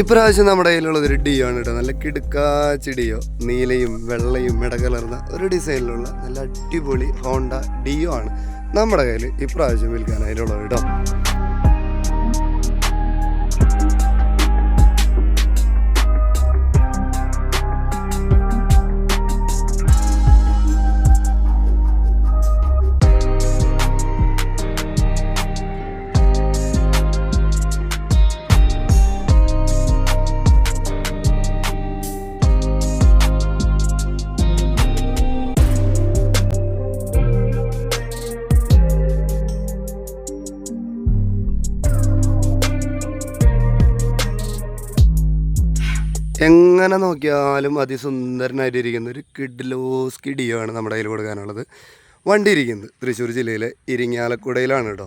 ഇപ്രാവശ്യം നമ്മുടെ കയ്യിലുള്ള ഒരു ഡിയോ ആണ് കേട്ടോ. നല്ല കിടുക്കാച്ചി ഡിയോ. നീലയും വെള്ളയും ഇടകലർന്ന ഒരു ഡിസൈനിലുള്ള നല്ല അടിപൊളി ഹോണ്ട ഡിയോ ആണ് നമ്മുടെ കയ്യിൽ ഇപ്രാവശ്യം വിൽക്കാനായിട്ടുള്ളത് കേട്ടോ. എങ്ങനെ നോക്കിയാലും അതിസുന്ദരനായിട്ടിരിക്കുന്ന ഒരു കിഡ്ലോസ് കിടിയാണ് നമ്മുടെ കയ്യിൽ കൊടുക്കാനുള്ളത്. വണ്ടി ഇരിക്കുന്നത്. തൃശ്ശൂർ ജില്ലയിലെ ഇരിങ്ങാലക്കുടയിലാണ് കേട്ടോ.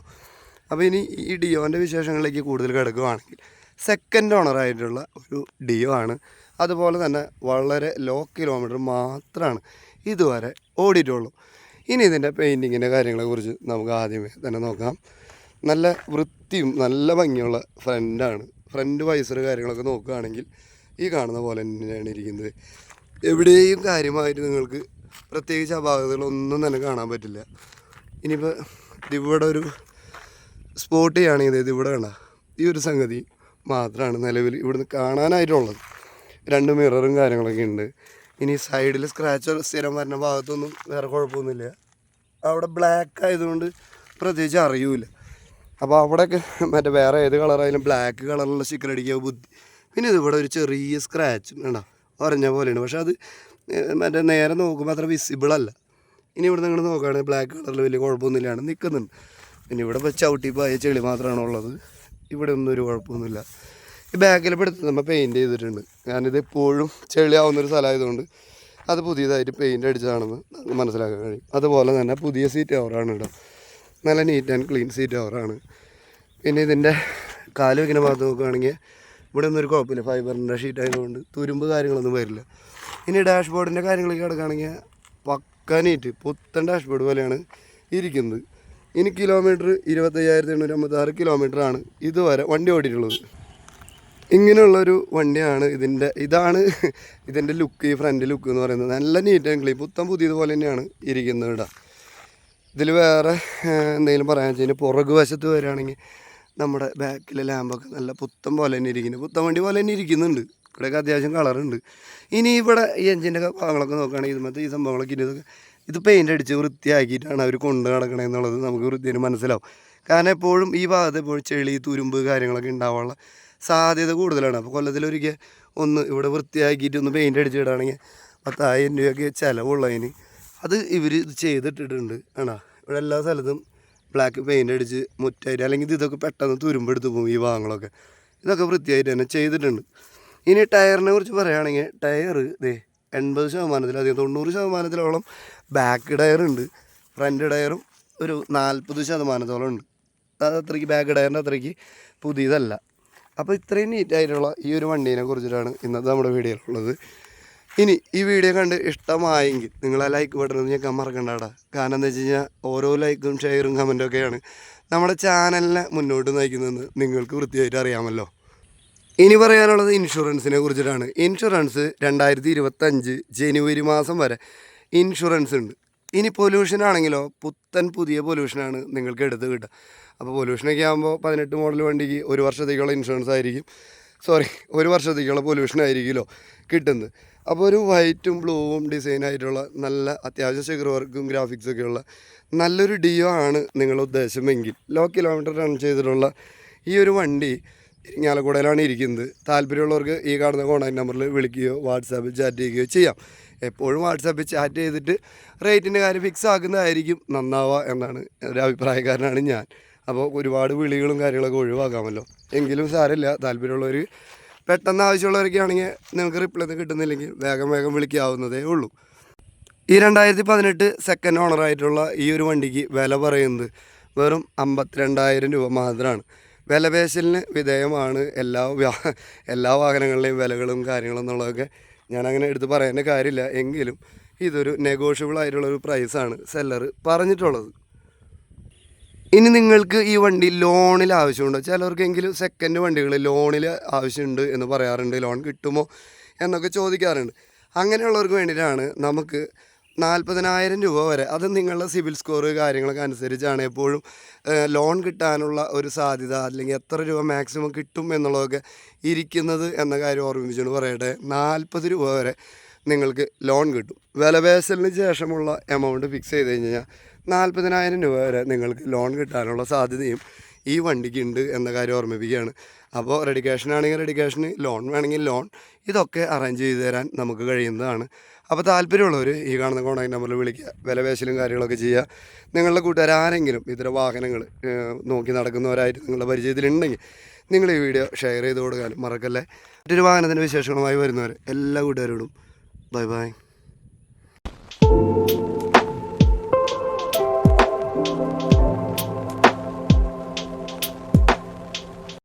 അപ്പോൾ ഇനി ഈ ഡിയോന്റെ വിശേഷങ്ങളിലേക്ക് കൂടുതൽ കിടക്കുകയാണെങ്കിൽ സെക്കൻഡ് ഓണറായിട്ടുള്ള ഒരു ഡിയോ ആണ്. അതുപോലെ തന്നെ വളരെ ലോ കിലോമീറ്റർ മാത്രമാണ് ഇതുവരെ ഓടിയിട്ടുള്ളൂ. ഇനി ഇതിന്റെ പെയിന്റിങ്ങിന്റെ കാര്യങ്ങളെക്കുറിച്ച് നമുക്ക് ആദ്യമേ തന്നെ നോക്കാം. നല്ല വൃത്തിയും നല്ല ഭംഗിയുള്ള ഫ്രണ്ടാണ് ഫ്രണ്ട് വൈസർ കാര്യങ്ങളൊക്കെ നോക്കുകയാണെങ്കിൽ ഈ കാണുന്ന പോലെ തന്നെയാണ് ഇരിക്കുന്നത്. എവിടെയും കാര്യമായിട്ട് നിങ്ങൾക്ക് പ്രത്യേകിച്ച് അപാകതകളൊന്നും തന്നെ കാണാൻ പറ്റില്ല. ഇനിയിപ്പോൾ ഇവിടെ ഒരു സ്പോട്ട് ചെയ്യുകയാണെങ്കിൽ ഇത് ഇവിടെ വേണ്ട ഈ ഒരു സംഗതി മാത്രമാണ് നിലവിൽ ഇവിടുന്ന് കാണാനായിട്ടുള്ളത്. രണ്ട് മിററും കാര്യങ്ങളൊക്കെ ഉണ്ട്. ഇനി സൈഡിൽ സ്ക്രാച്ച് സ്ഥിരം വരുന്ന ഭാഗത്തൊന്നും വേറെ കുഴപ്പമൊന്നുമില്ല. അവിടെ ബ്ലാക്ക് ആയതുകൊണ്ട് പ്രത്യേകിച്ച് അറിയൂല അപ്പോൾ അവിടെയൊക്കെ മറ്റേ വേറെ ഏത് കളറായാലും ബ്ലാക്ക് കളറിലുള്ള സ്റ്റിക്കർ അടിക്കുക ബുദ്ധി പിന്നെ ഇതിവിടെ ഒരു ചെറിയ സ്ക്രാച്ചും വേണ്ട ഒരഞ്ഞ പോലെയാണ് പക്ഷേ അത് മറ്റേ നേരെ നോക്കുമ്പോൾ അത്ര വിസിബിൾ അല്ല. ഇനി ഇവിടെ നിങ്ങൾ നോക്കുകയാണെങ്കിൽ ബ്ലാക്ക് കളറിൽ വലിയ കുഴപ്പമൊന്നുമില്ലാണ് നിൽക്കുന്നുണ്ട് പിന്നെ ഇവിടെ ഇപ്പോൾ ചവിട്ടി പോയ ചെളി മാത്രമാണ് ഉള്ളത്. ഇവിടെ ഒന്നും ഒരു കുഴപ്പമൊന്നുമില്ല. ഈ ബാക്കിൽ ഇപ്പോൾ എടുത്ത് നമ്മൾ പെയിന്റ് ചെയ്തിട്ടുണ്ട്. ഇത് എപ്പോഴും ചെളിയാവുന്നൊരു സ്ഥലമായതുകൊണ്ട് അത് പുതിയതായിട്ട് പെയിന്റ് അടിച്ചതാണെന്ന് മനസ്സിലാക്കാൻ കഴിയും. അതുപോലെ തന്നെ പുതിയ സീറ്റ് കവറാണ് കേട്ടോ. നല്ല നീറ്റ് ആൻഡ് ക്ലീൻ സീറ്റ് കവറാണ് പിന്നെ ഇതിന്റെ കാൽ ഇങ്ങനെ ഭാഗത്ത് നോക്കുകയാണെങ്കിൽ ഇവിടെ ഒന്നും ഒരു കുഴപ്പമില്ല. ഫൈബറിന്റെ ഷീറ്റ് ആയതുകൊണ്ട് തുരുമ്പ് കാര്യങ്ങളൊന്നും വരില്ല. ഇനി ഡാഷ് ബോർഡിന്റെ കാര്യങ്ങളൊക്കെ കിടക്കുകയാണെങ്കിൽ പക്കാനീറ്റ് പുത്തൻ ഡാഷ് ബോർഡ് പോലെയാണ് ഇരിക്കുന്നത്. ഇനി കിലോമീറ്റർ ഇരുപത്തയ്യായിരത്തി എണ്ണൂറ്റി അമ്പത്താറ് കിലോമീറ്ററാണ് ഇതുവരെ വണ്ടി ഓടിയിട്ടുള്ളത്. ഇങ്ങനെയുള്ളൊരു വണ്ടിയാണ് ഇതിന്റെ ഇതാണ് ഇതിന്റെ ലുക്ക് ഈ ഫ്രണ്ട് ലുക്ക് എന്ന് പറയുന്നത്. നല്ല നീറ്റ് ആൻഡ് ക്ലീൻ പുത്തൻ പുതിയതുപോലെ തന്നെയാണ് ഇരിക്കുന്നത് ഇവിടെ. ഇതിൽ വേറെ എന്തെങ്കിലും പറയാൻ വെച്ച് കഴിഞ്ഞാൽ പുറകു വശത്ത് വരികയാണെങ്കിൽ നമ്മുടെ ബാക്കിലെ ലാമ്പൊക്കെ നല്ല പുത്തൻ പോലെ തന്നെ ഇരിക്കുന്നത് പുത്തൻ വണ്ടി പോലെ തന്നെ ഇരിക്കുന്നുണ്ട്. ഇവിടെയൊക്കെ അത്യാവശ്യം കളറുണ്ട്. ഇനി ഇവിടെ ഈ എഞ്ചിന്റെ ഭാഗങ്ങളൊക്കെ നോക്കുകയാണെങ്കിൽ ഇതുമത്തെ ഈ സംഭവങ്ങളൊക്കെ ഇനി ഇതൊക്കെ ഇത് പെയിന്റ് അടിച്ച് വൃത്തിയാക്കിയിട്ടാണ് അവർ കൊണ്ടു കൊണ്ട് നടക്കണതെന്നുള്ളത് നമുക്ക് വൃത്തിയിൽ മനസ്സിലാവും. കാരണം എപ്പോഴും ഈ ഭാഗത്ത് എപ്പോഴും ചെളി തുരുമ്പ് കാര്യങ്ങളൊക്കെ ഉണ്ടാവാനുള്ള സാധ്യത കൂടുതലാണ്. അപ്പോൾ കൊല്ലത്തിലൊരിക്കൽ ഒന്ന് ഇവിടെ വൃത്തിയാക്കിയിട്ട് ഒന്ന് പെയിന്റ് അടിച്ചിടുകയാണെങ്കിൽ പത്തായിരം രൂപയൊക്കെ ചിലവുള്ളതിന് അത് ഇവർ ഇത് ചെയ്തിട്ടിട്ടുണ്ട്. ആണോ? ഇവിടെ എല്ലാ സ്ഥലത്തും ബ്ലാക്ക് പെയിന്റ് അടിച്ച് മുറ്റായിട്ട് അല്ലെങ്കിൽ ഇതൊക്കെ പെട്ടെന്ന് തുരുമ്പെടുത്ത് പോകും ഈ ഭാഗങ്ങളൊക്കെ. ഇതൊക്കെ വൃത്തിയായിട്ട് തന്നെ ചെയ്തിട്ടുണ്ട്. ഇനി ടയറിനെ കുറിച്ച് പറയുകയാണെങ്കിൽ ടയർ ഇതേ എൺപത് ശതമാനത്തിലധികം തൊണ്ണൂറ് ശതമാനത്തിലോളം ബാക്ക് ടയറുണ്ട് ഫ്രണ്ട് ടയറും ഒരു നാൽപ്പത് ശതമാനത്തോളം ഉണ്ട്. അത് അത്രയ്ക്ക് ബാക്ക് ടയറിന്റെ അത്രയ്ക്ക് പുതിയതല്ല. അപ്പോൾ ഇത്രയും നീറ്റായിട്ടുള്ള ഈ ഒരു വണ്ടീനെ കുറിച്ചിട്ടാണ് ഇന്നത്തെ നമ്മുടെ വീഡിയോയിലുള്ളത് ഇനി ഈ വീഡിയോ കണ്ട് ഇഷ്ടമായെങ്കിൽ നിങ്ങൾ ലൈക്ക് ബട്ടൺ ഒന്ന് ഞെക്കാൻ മറക്കണ്ടാടാ. കാരണം എന്താ വെച്ച് കഴിഞ്ഞാൽ ഓരോ ലൈക്കും ഷെയറും കമന്റും ഒക്കെയാണ് നമ്മുടെ ചാനലിനെ മുന്നോട്ട് നയിക്കുന്നതെന്ന് നിങ്ങൾക്ക് വൃത്തിയായിട്ട് അറിയാമല്ലോ. ഇനി പറയാനുള്ളത് ഇൻഷുറൻസിനെ കുറിച്ചിട്ടാണ്. ഇൻഷുറൻസ് രണ്ടായിരത്തി ഇരുപത്തഞ്ച് ജനുവരി മാസം വരെ ഇൻഷുറൻസ് ഉണ്ട്. ഇനി പൊല്യൂഷൻ ആണെങ്കിലോ പുത്തൻ പുതിയ പൊല്യൂഷനാണ് നിങ്ങൾക്ക് എടുത്ത് കിട്ടുക. അപ്പോൾ പൊല്യൂഷനൊക്കെ ആകുമ്പോൾ പതിനെട്ട് മോഡൽ വണ്ടിക്ക് ഒരു വർഷത്തേക്കുള്ള ഇൻഷുറൻസ് ആയിരിക്കും. സോറി ഒരു വർഷത്തേക്കുള്ള പൊല്യൂഷൻ ആയിരിക്കുമല്ലോ കിട്ടുന്നത്. അപ്പോൾ ഒരു വൈറ്റും ബ്ലൂവും ഡിസൈൻ ആയിട്ടുള്ള നല്ല അത്യാവശ്യം ഷുഗർ വർക്കും ഗ്രാഫിക്സ് ഒക്കെ ഉള്ള നല്ലൊരു ഡിയോ ആണ് നിങ്ങൾ ഉദ്ദേശമെങ്കിൽ. ലോ കിലോമീറ്റർ റൺ ചെയ്തിട്ടുള്ള ഈ ഒരു വണ്ടി ഇരിങ്ങാലക്കുടയിലാണ് ഇരിക്കുന്നത്. താല്പര്യമുള്ളവർക്ക് ഈ കാണുന്ന കോൺടാക്ട് നമ്പറിൽ വിളിക്കുകയോ വാട്സാപ്പിൽ ചാറ്റ് ചെയ്യുകയോ ചെയ്യാം. എപ്പോഴും വാട്സാപ്പിൽ ചാറ്റ് ചെയ്തിട്ട് റേറ്റിന്റെ കാര്യം ഫിക്സ് ആക്കുന്നതായിരിക്കും. നന്നാവുക എന്നാണ് ഒരു അഭിപ്രായക്കാരനാണ് ഞാൻ. അപ്പോൾ ഒരുപാട് വിളികളും കാര്യങ്ങളൊക്കെ ഒഴിവാക്കാമല്ലോ. എങ്കിലും സാരമില്ല. താല്പര്യമുള്ളവർ പെട്ടെന്ന് ആവശ്യമുള്ളവരൊക്കെ ആണെങ്കിൽ നിങ്ങൾക്ക് റിപ്ലൈ ഒന്നും കിട്ടുന്നില്ലെങ്കിൽ വേഗം വേഗം വിളിക്കാവുന്നതേ ഉള്ളൂ. ഈ രണ്ടായിരത്തി പതിനെട്ട് സെക്കൻഡ് ഓണറായിട്ടുള്ള ഈ ഒരു വണ്ടിക്ക് വില പറയുന്നത് വെറും അമ്പത്തിരണ്ടായിരം രൂപ മാത്രമാണ്. വിലപേശലിന് വിധേയമാണ് എല്ലാ എല്ലാ വാഹനങ്ങളുടെയും വിലകളും കാര്യങ്ങളും എന്നുള്ളതൊക്കെ അങ്ങനെ എടുത്ത് പറയേണ്ട കാര്യമില്ല. എങ്കിലും ഇതൊരു നെഗോഷ്യബിൾ ആയിട്ടുള്ള ഒരു പ്രൈസാണ് സെല്ലർ പറഞ്ഞിട്ടുള്ളത്. ഇനി നിങ്ങൾക്ക് ഈ വണ്ടി ലോണിൽ ആവശ്യമുണ്ടോ? ചിലർക്കെങ്കിലും സെക്കൻഡ് വണ്ടികൾ ലോണിൽ ആവശ്യമുണ്ട് എന്ന് പറയാറുണ്ട്. ലോൺ കിട്ടുമോ എന്നൊക്കെ ചോദിക്കാറുണ്ട്. അങ്ങനെയുള്ളവർക്ക് വേണ്ടിയിട്ടാണ് നമുക്ക് നാൽപ്പതിനായിരം രൂപ വരെ അത് നിങ്ങളുടെ സിവിൽ സ്കോർ കാര്യങ്ങളൊക്കെ അനുസരിച്ചാണ് എപ്പോഴും ലോൺ കിട്ടാനുള്ള ഒരു സാധ്യത അല്ലെങ്കിൽ എത്ര രൂപ മാക്സിമം കിട്ടും എന്നുള്ളതൊക്കെ ഇരിക്കുന്നത് എന്ന കാര്യം ഓർമ്മിപ്പിച്ചുകൊണ്ട് പറയട്ടെ. നാൽപ്പത് രൂപ വരെ നിങ്ങൾക്ക് ലോൺ കിട്ടും. വിലപേശലിന് ശേഷമുള്ള എമൗണ്ട് ഫിക്സ് ചെയ്ത് കഴിഞ്ഞ് കഴിഞ്ഞാൽ നാൽപ്പതിനായിരം രൂപ വരെ നിങ്ങൾക്ക് ലോൺ കിട്ടാനുള്ള സാധ്യതയും ഈ വണ്ടിക്ക് ഉണ്ട് എന്ന കാര്യം ഓർമ്മിപ്പിക്കുകയാണ്. അപ്പോൾ റെഡിക്കേഷൻ ആണെങ്കിൽ റെഡിക്കേഷൻ ലോൺ വേണമെങ്കിൽ ലോൺ ഇതൊക്കെ അറേഞ്ച് ചെയ്ത് തരാൻ നമുക്ക് കഴിയുന്നതാണ്. അപ്പോൾ താല്പര്യമുള്ളവർ ഈ കാണുന്ന കോൺടാക്ട് നമ്പറിൽ വിളിക്കുക വിലപേശലും കാര്യങ്ങളൊക്കെ ചെയ്യുക. നിങ്ങളുടെ കൂട്ടുകാർ ആരെങ്കിലും ഇത്തരം വാഹനങ്ങൾ നോക്കി നടക്കുന്നവരായിട്ട് നിങ്ങളുടെ പരിചയത്തിലുണ്ടെങ്കിൽ നിങ്ങൾ ഈ വീഡിയോ ഷെയർ ചെയ്ത് കൊടുക്കാനും മറക്കല്ലേ. മറ്റൊരു വാഹനത്തിന്റെ വിശേഷങ്ങളുമായി വരുന്നവർ എല്ലാ കൂട്ടുകാരോടും ബൈ ബൈ